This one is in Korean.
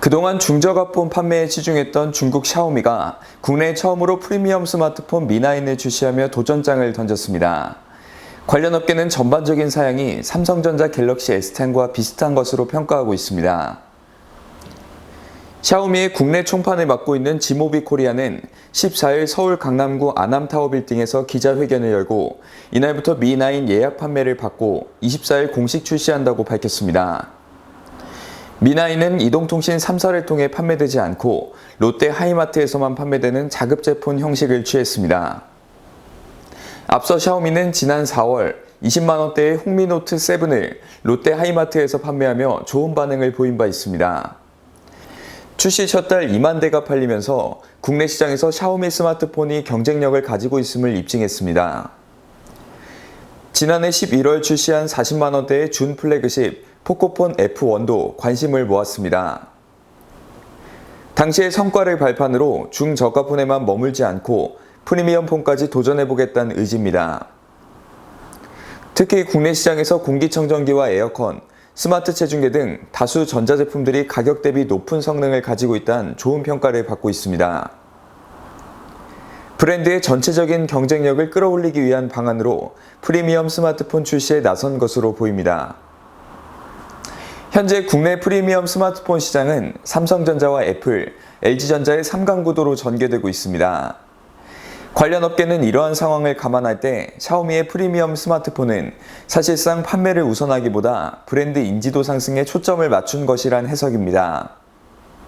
그동안 중저가폰 판매에 치중했던 중국 샤오미가 국내 처음으로 프리미엄 스마트폰 미9을 출시하며 도전장을 던졌습니다. 관련 업계는 전반적인 사양이 삼성전자 갤럭시 S10과 비슷한 것으로 평가하고 있습니다. 샤오미의 국내 총판을 맡고 있는 지모비 코리아는 14일 서울 강남구 아남타워 빌딩에서 기자회견을 열고 이날부터 미9 예약 판매를 받고 24일 공식 출시한다고 밝혔습니다. 미나이는 이동통신 3사를 통해 판매되지 않고 롯데 하이마트에서만 판매되는 자급제폰 형식을 취했습니다. 앞서 샤오미는 지난 4월 20만원대의 홍미노트 7을 롯데 하이마트에서 판매하며 좋은 반응을 보인 바 있습니다. 출시 첫 달 2만 대가 팔리면서 국내 시장에서 샤오미 스마트폰이 경쟁력을 가지고 있음을 입증했습니다. 지난해 11월 출시한 40만원대의 준 플래그십 포코폰 F1도 관심을 모았습니다. 당시의 성과를 발판으로 중저가폰에만 머물지 않고 프리미엄 폰까지 도전해보겠다는 의지입니다. 특히 국내 시장에서 공기청정기와 에어컨, 스마트 체중계 등 다수 전자제품들이 가격 대비 높은 성능을 가지고 있다는 좋은 평가를 받고 있습니다. 브랜드의 전체적인 경쟁력을 끌어올리기 위한 방안으로 프리미엄 스마트폰 출시에 나선 것으로 보입니다. 현재 국내 프리미엄 스마트폰 시장은 삼성전자와 애플, LG전자의 3강 구도로 전개되고 있습니다. 관련 업계는 이러한 상황을 감안할 때 샤오미의 프리미엄 스마트폰은 사실상 판매를 우선하기보다 브랜드 인지도 상승에 초점을 맞춘 것이란 해석입니다.